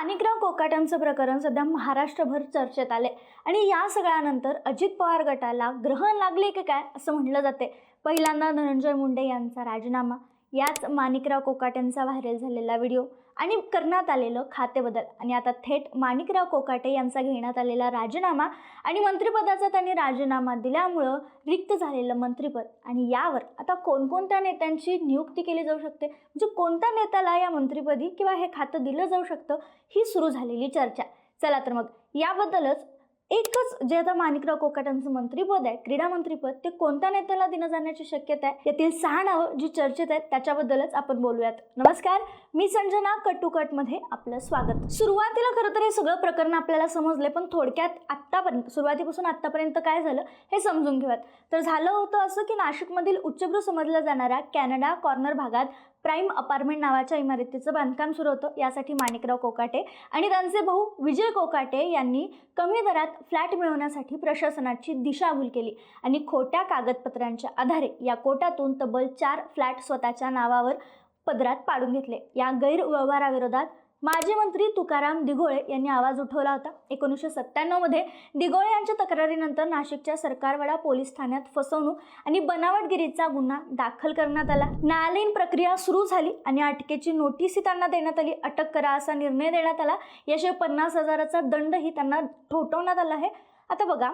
माणिकराव कोकाटांचं प्रकरण सध्या महाराष्ट्रभर चर्चेत आले आणि या सगळ्यानंतर अजित पवार गटाला ग्रहण लागले की काय असं म्हटलं जाते पहिल्यांदा धनंजय मुंडे यांचा राजीनामा याच माणिकराव कोकाट्यांचा व्हायरल झालेला व्हिडिओ. आणि करण्यात आलेलं खातेबदल. आणि आता थेट माणिकराव कोकाटे यांचा घेण्यात आलेला राजीनामा आणि मंत्रिपदाचा त्यांनी राजीनामा दिल्यामुळं रिक्त झालेलं मंत्रिपद. आणि यावर आता कोणकोणत्या नेत्यांची नियुक्ती केली जाऊ शकते? म्हणजे कोणत्या नेत्याला या मंत्रिपदी किंवा हे खातं दिलं जाऊ शकतं? ही सुरू झालेली चर्चा. चला तर मग याबद्दलच एकच जे आता माणिकराव कोकाटांचं मंत्रीपद आहे क्रीडा मंत्रीपद ते कोणत्या नेत्याला दिलं जाण्याची शक्यता आहे यातील सहा नावं जी चर्चेत आहेत त्याच्याबद्दलच आपण बोलूयात. नमस्कार मी संजना कट टू आपलं स्वागत. सुरुवातीला खरं तर हे सगळं प्रकरण आपल्याला समजले पण थोडक्यात आत्तापर्यंत सुरुवातीपासून आत्तापर्यंत काय झालं हे समजून घेऊयात. तर झालं होतं असं की नाशिकमधील उच्चभ्रू समजल्या जाणाऱ्या कॅनडा कॉर्नर भागात प्राईम अपार्टमेंट नावाच्या इमारतीचं बांधकाम सुरू होतं. यासाठी माणिकराव कोकाटे आणि त्यांचे भाऊ विजय कोकाटे यांनी कमी दरात फ्लॅट मिळवण्यासाठी प्रशासनाची दिशाभूल केली आणि खोट्या कागदपत्रांच्या आधारे या कोटातून तब्बल चार फ्लॅट स्वतःच्या नावावर पदरात पाडून घेतले. या गैरव्यवहाराविरोधात माजी मंत्री तुकाराम दिघोळे यांनी आवाज उठवला होता. एकोणीसशे सत्त्याण्णवमध्ये दिघोळे यांच्या तक्रारीनंतर नाशिकच्या सरकारवाडा पोलीस ठाण्यात फसवणूक आणि बनावटगिरीचा गुन्हा दाखल करण्यात आला. न्यायालयीन प्रक्रिया सुरू झाली आणि अटकेची नोटीसही त्यांना देण्यात आली. अटक करा असा निर्णय देण्यात आला. याशिवाय पन्नास हजाराचा दंडही त्यांना ठोठवण्यात आला आहे. आता बघा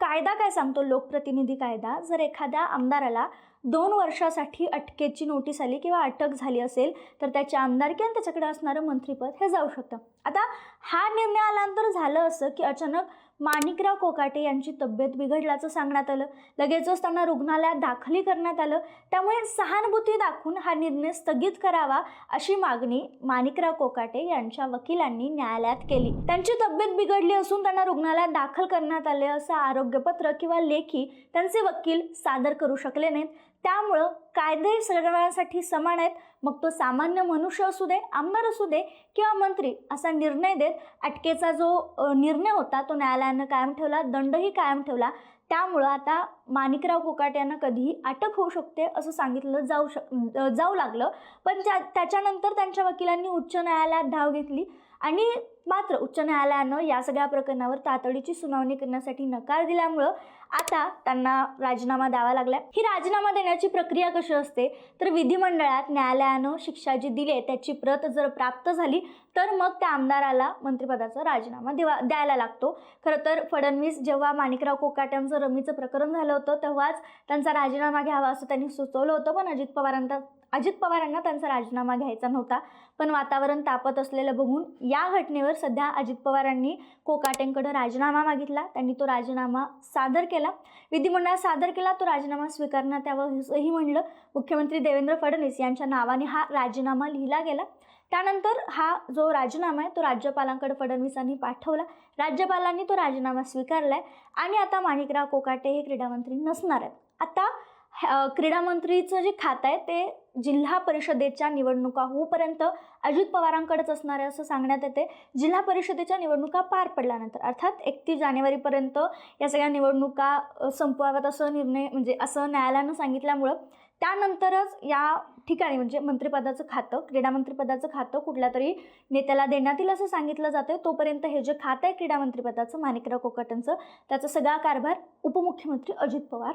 कायदा काय सांगतो? लोकप्रतिनिधी कायदा. जर एखाद्या आमदाराला दोन वर्षासाठी अटकेची नोटीस आली किंवा अटक झाली असेल तर त्याची आमदारकी आणि त्याच्याकडे असणारं मंत्रिपद हे जाऊ शकतं. आता हा निर्णय आल्यानंतर झालं असं की अचानक माणिकराव कोकाटे यांची तब्येत बिघडल्याचं सांगण्यात आलं. लगेचच त्यांना रुग्णालयात दाखली करण्यात आलं. त्यामुळे सहानुभूती दाखवून हा निर्णय स्थगित करावा अशी मागणी माणिकराव कोकाटे यांच्या वकिलांनी न्यायालयात केली. त्यांची तब्येत बिघडली असून त्यांना रुग्णालयात दाखल करण्यात आले असं आरोग्यपत्र किंवा लेखी त्यांचे वकील सादर करू शकले नाहीत. त्यामुळं कायदे सगळ्यांसाठी समान आहेत. मग तो सामान्य मनुष्य असू दे आमदार असू दे किंवा मंत्री असा निर्णय देत अटकेचा जो निर्णय होता तो न्यायालयानं कायम ठेवला दंडही कायम ठेवला. त्यामुळं आता माणिकराव कोकाट यांना कधीही अटक होऊ शकते असं सांगितलं जाऊ शक जाऊ लागलं. पण त्या त्याच्यानंतर त्यांच्या वकिलांनी उच्च न्यायालयात धाव घेतली आणि मात्र उच्च न्यायालयानं या सगळ्या प्रकरणावर तातडीची सुनावणी करण्यासाठी नकार दिल्यामुळं आता त्यांना राजीनामा द्यावा लागला ही राजीनामा देण्याची प्रक्रिया कशी असते? तर विधिमंडळात न्यायालयानं शिक्षा जी दिली आहे त्याची प्रत जर प्राप्त झाली तर मग त्या आमदाराला मंत्रिपदाचा राजीनामा देवा द्यायला लागतो. खरं तर फडणवीस जेव्हा माणिकराव कोकाट्यांचं रमीचं प्रकरण झालं होतं तेव्हाच त्यांचा राजीनामा घ्यावा असं त्यांनी सुचवलं होतं पण अजित पवारांना अजित पवारांना त्यांचा राजीनामा घ्यायचा नव्हता. पण वातावरण तापत असलेलं बघून या घटनेवर सध्या अजित पवारांनी कोकाटेंकडे राजीनामा मागितला. त्यांनी तो राजीनामा सादर केला. विधिमंडळात सादर केला. तो राजीनामा स्वीकारण्यात यावं असंही म्हणलं मुख्यमंत्री देवेंद्र फडणवीस यांच्या नावाने हा राजीनामा लिहिला गेला. त्यानंतर हा जो राजीनामा आहे तो राज्यपालांकडे फडणवीसांनी पाठवला. राज्यपालांनी तो राजीनामा स्वीकारला आहे आणि आता माणिकराव कोकाटे हे क्रीडामंत्री नसणार आहेत. आता क्रीडामंत्रीचं जे खातं आहे ते जिल्हा परिषदेच्या निवडणुका होऊपर्यंत अजित पवारांकडेच असणार आहे असं सांगण्यात येते. जिल्हा परिषदेच्या निवडणुका पार पडल्यानंतर अर्थात एकतीस जानेवारीपर्यंत या सगळ्या निवडणुका संपवाव्यात असं निर्णय म्हणजे असं न्यायालयानं सांगितल्यामुळं त्यानंतरच या ठिकाणी म्हणजे मंत्रिपदाचं खातं क्रीडा मंत्रिपदाचं खातं कुठल्या तरी नेत्याला देण्यात येईल असं सांगितलं जातं तोपर्यंत हे जे खातं आहे क्रीडा मंत्रिपदाचं माणिकराव कोकटांचं त्याचा सगळा कारभार उपमुख्यमंत्री अजित पवार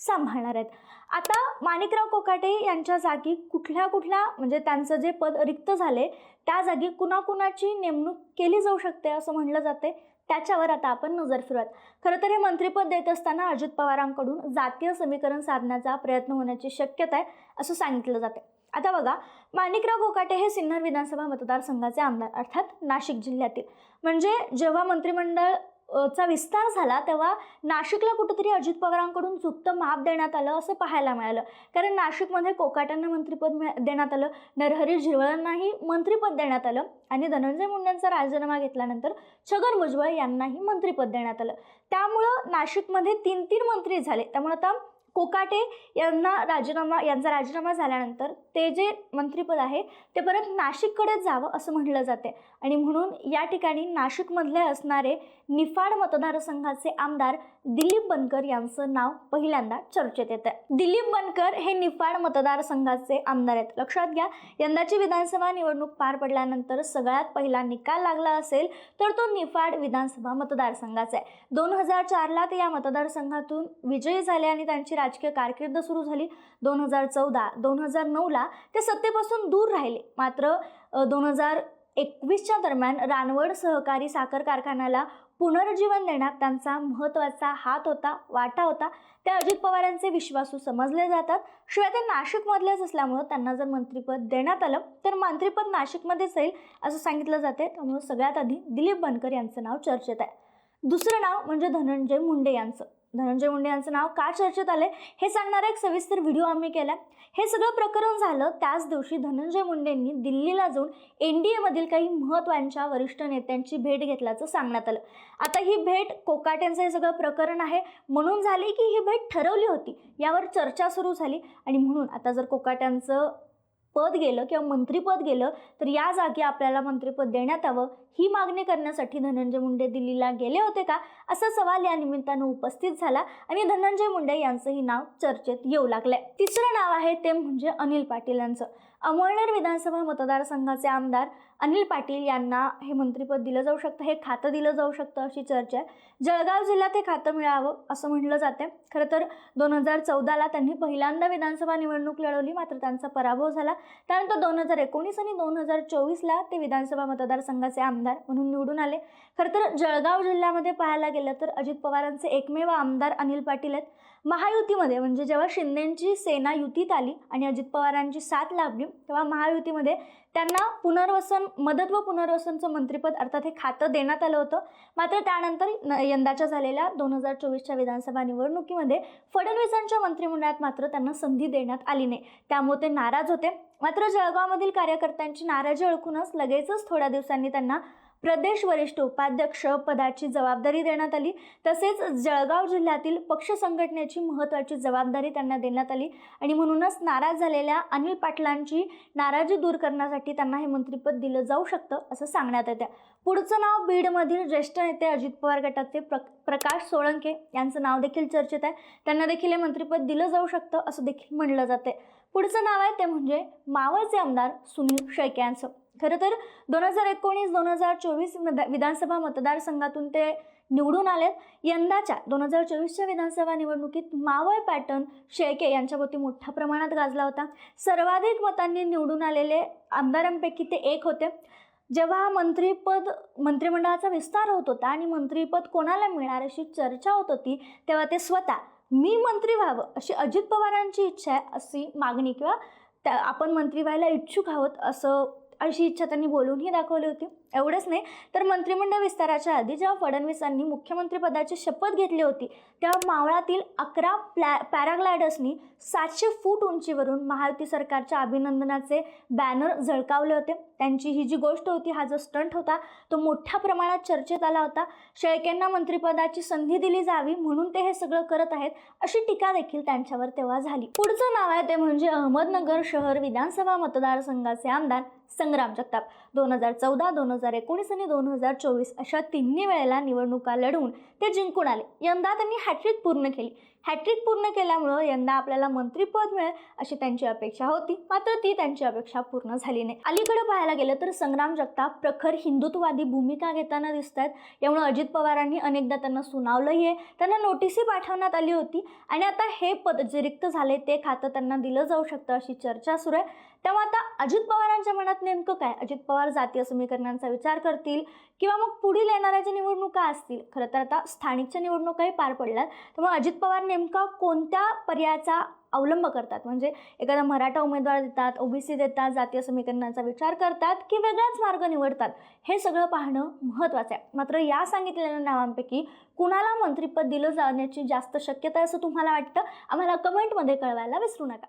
सांभाळणार आहेत. आता माणिकराव कोकाटे यांच्या जागी कुठल्या कुठल्या म्हणजे त्यांचं जे पद रिक्त झाले त्या जागी कुणाकुणाची नेमणूक केली जाऊ शकते असं म्हटलं जाते. त्याच्यावर आता आपण नजर फिरवत खरं तर हे मंत्रिपद देत असताना अजित पवारांकडून जातीय समीकरण साधण्याचा प्रयत्न होण्याची शक्यता आहे असं सांगितलं जाते. आता बघा माणिकराव कोकाटे हे सिन्नर विधानसभा मतदारसंघाचे आमदार अर्थात नाशिक जिल्ह्यातील. म्हणजे जेव्हा मंत्रिमंडळ चा विस्तार झाला तेव्हा नाशिकला कुठेतरी अजित पवारांकडून चुकतं माप देण्यात आलं असं पाहायला मिळालं. कारण नाशिकमध्ये कोकाटांना मंत्रिपद मिळ देण्यात आलं नरहरी झिरवळांनाही मंत्रिपद देण्यात आलं आणि धनंजय मुंडेंचा राजीनामा घेतल्यानंतर छगन भुजबळ यांनाही मंत्रिपद देण्यात आलं. त्यामुळं नाशिकमध्ये तीन तीन मंत्री झाले. त्यामुळे आता कोकाटे यांना राजीनामा यांचा राजीनामा झाल्यानंतर ते जे मंत्रिपद आहे ते परत नाशिककडेच जावं असं म्हटलं जाते. आणि म्हणून या ठिकाणी नाशिकमधले असणारे निफाड मतदारसंघाचे आमदार दिलीप बनकर यांचं नाव पहिल्यांदा चर्चेत येतं आहे दिलीप बनकर हे निफाड मतदारसंघाचे आमदार आहेत. लक्षात घ्या यंदाची विधानसभा निवडणूक पार पडल्यानंतर सगळ्यात पहिला निकाल लागला असेल तर तो निफाड विधानसभा मतदारसंघाचा आहे. दोन हजार चारला ते या मतदारसंघातून विजयी झाले आणि त्यांची राजकीय कारकीर्द सुरू झाली. दोन हजार चौदा दोन हजार नऊला ते सत्तेपासून दूर राहिले. मात्र दोन हजार एकवीसच्या दरम्यान रानवड सहकारी साखर कारखान्याला पुनर्जीवन देण्यात त्यांचा महत्त्वाचा हात होता वाटा होता. ते अजित पवारांचे विश्वासू समजले जातात. शिवाय ते नाशिकमधलेच असल्यामुळं त्यांना जर मंत्रिपद देण्यात आलं तर मंत्रिपद नाशिकमध्येच येईल असं सांगितलं जाते त्यामुळे सगळ्यात आधी दिलीप बनकर यांचं नाव चर्चेत आहे. दुसरं नाव म्हणजे धनंजय मुंडे यांचं. धनंजय मुंडे यांचं नाव का चर्चेत आले हे सांगणारा एक सविस्तर व्हिडिओ आम्ही केला हे सगळं प्रकरण झालं त्याच दिवशी धनंजय मुंडेंनी दिल्लीला जाऊन एन डी एमधील काही महत्त्वांच्या वरिष्ठ नेत्यांची भेट घेतल्याचं सांगण्यात आलं. आता ही भेट कोकाट्यांचं हे सगळं प्रकरण आहे. म्हणून झाली की ही भेट ठरवली होती. यावर चर्चा सुरू झाली आणि म्हणून आता जर कोकाट्यांचं पद गेलं किंवा मंत्रीपद गेलं तर या जागी आपल्याला मंत्रिपद देण्यात यावं. ही मागणी करण्यासाठी धनंजय मुंडे दिल्लीला गेले होते का? असा सवाल या निमित्तानं उपस्थित झाला आणि धनंजय मुंडे यांचंही नाव चर्चेत येऊ लागलंय. तिसरं नाव आहे ते म्हणजे अनिल पाटील यांचं. अमळनेर विधानसभा मतदारसंघाचे आमदार अनिल पाटील यांना हे मंत्रिपद दिलं जाऊ शकतं हे खातं दिलं जाऊ शकतं अशी चर्चा आहे. जळगाव जिल्ह्यात हे खातं मिळावं असं म्हटलं जाते खरं तर दोन हजार चौदाला त्यांनी पहिल्यांदा विधानसभा निवडणूक लढवली मात्र त्यांचा पराभव झाला. त्यानंतर दोन हजार एकोणीस आणि दोन हजार चोवीसला ते विधानसभा मतदारसंघाचे आमदार म्हणून निवडून आले. खरं तर जळगाव जिल्ह्यामध्ये पाहायला गेलं तर अजित पवारांचे एकमेव आमदार अनिल पाटील आहेत. महायुतीमध्ये म्हणजे जेव्हा शिंदेंची सेना युतीत आली आणि अजित पवारांची साथ लाभली तेव्हा महायुतीमध्ये त्यांना पुनर्वसन मदत व पुनर्वसनचं मंत्रिपद अर्थात हे खातं देण्यात आलं होतं. मात्र त्यानंतर न यंदाच्या झालेल्या दोन हजार चोवीसच्या विधानसभा निवडणुकीमध्ये फडणवीसांच्या मंत्रिमंडळात मात्र त्यांना संधी देण्यात आली नाही. त्यामुळे ते नाराज होते. मात्र जळगावमधील कार्यकर्त्यांची नाराजी ओळखूनच लगेचच थोड्या दिवसांनी त्यांना प्रदेश वरिष्ठ उपाध्यक्ष पदाची जबाबदारी देण्यात आली. तसेच जळगाव जिल्ह्यातील पक्ष संघटनेची महत्त्वाची जबाबदारी त्यांना देण्यात आली. आणि म्हणूनच नाराज झालेल्या अनिल पाटलांची नाराजी दूर करण्यासाठी त्यांना हे मंत्रिपद दिलं जाऊ शकतं असं सांगण्यात येतं. पुढचं नाव बीडमधील ज्येष्ठ नेते अजित पवार गटाचे प्र प्रकाश सोळंके यांचं नाव देखील चर्चेत आहे. त्यांना देखील हे मंत्रिपद दिलं जाऊ शकतं असं देखील म्हणलं जाते पुढचं नाव आहे ते म्हणजे मावळचे आमदार सुनील शेळके यांचं. खरं तर दोन हजार एकोणीस दोन हजार चोवीस विधानसभा मतदारसंघातून ते निवडून आलेत. यंदाच्या दोन हजार चोवीसच्या विधानसभा निवडणुकीत मावळ पॅटर्न शेळके यांच्याभोवती मोठ्या प्रमाणात गाजला होता. सर्वाधिक मतांनी निवडून आलेले आमदारांपैकी ते एक होते. जेव्हा मंत्रीपद मंत्रिमंडळाचा विस्तार होत होता आणि मंत्रीपद कोणाला मिळणार अशी चर्चा होत होती तेव्हा ते स्वतः मी मंत्री व्हावं अशी अजित पवारांची इच्छा आहे अशी मागणी किंवा त्या आपण मंत्री व्हायला इच्छुक आहोत असं अशी इच्छा त्यांनी बोलूनही दाखवली होती. एवढंच नाही तर मंत्रिमंडळ विस्ताराच्या आधी जेव्हा फडणवीसांनी मुख्यमंत्रीपदाची शपथ घेतली होती तेव्हा मावळातील अकरा प्लॅ पॅराग्लायडर्सनी सातशे फूट उंचीवरून महायुती सरकारच्या अभिनंदनाचे बॅनर झळकावले होते. त्यांची ही जी गोष्ट होती हा जो स्टंट होता तो मोठ्या प्रमाणात चर्चेत आला होता. शेळकेंना मंत्रिपदाची संधी दिली जावी म्हणून ते हे सगळं करत आहेत अशी टीका देखील त्यांच्यावर तेव्हा झाली. पुढचं नाव आहे ते म्हणजे अहमदनगर शहर विधानसभा मतदारसंघाचे आमदार संग्राम जगताप. दोन हजार चौदा दोन हजार एकोणीस आणि दोन हजार चोवीस अशा तिन्ही वेळेला निवडणुका लढवून ते जिंकून आले. यंदा त्यांनी हॅट्रिक पूर्ण केली. हॅट्रिक पूर्ण केल्यामुळं यंदा आपल्याला मंत्रीपद मिळेल अशी त्यांची अपेक्षा होती. मात्र ती त्यांची अपेक्षा पूर्ण झाली नाही. अलीकडे पाहायला गेलं तर संग्राम जगताप प्रखर हिंदुत्ववादी भूमिका घेताना दिसत आहेत यामुळे अजित पवारांनी अनेकदा त्यांना सुनावलंही आहे. त्यांना नोटीसही पाठवण्यात आली होती आणि आता हे पद जे रिक्त झाले ते खातं त्यांना दिलं जाऊ शकतं अशी चर्चा सुरू आहे. तेव्हा आता अजित पवारांच्या मनात नेमकं काय? अजित पवार जातीय समीकरणांचा विचार करतील किंवा मग पुढील येणाऱ्या ज्या निवडणुका असतील? खरं तर आता स्थानिकच्या निवडणुकाही पार पडल्यात. त्यामुळे अजित पवार नेमका कोणत्या पर्यायाचा अवलंब करतात? म्हणजे एखादा मराठा उमेदवार देतात ओबीसी देतात जातीय समीकरणांचा विचार करतात की वेगळाच मार्ग निवडतात? हे सगळं पाहणं महत्त्वाचं आहे. मात्र या सांगितलेल्या नावांपैकी कुणाला मंत्रिपद दिलं जाण्याची जास्त शक्यता आहे असं तुम्हाला वाटतं? आम्हाला कमेंटमध्ये कळवायला विसरू नका.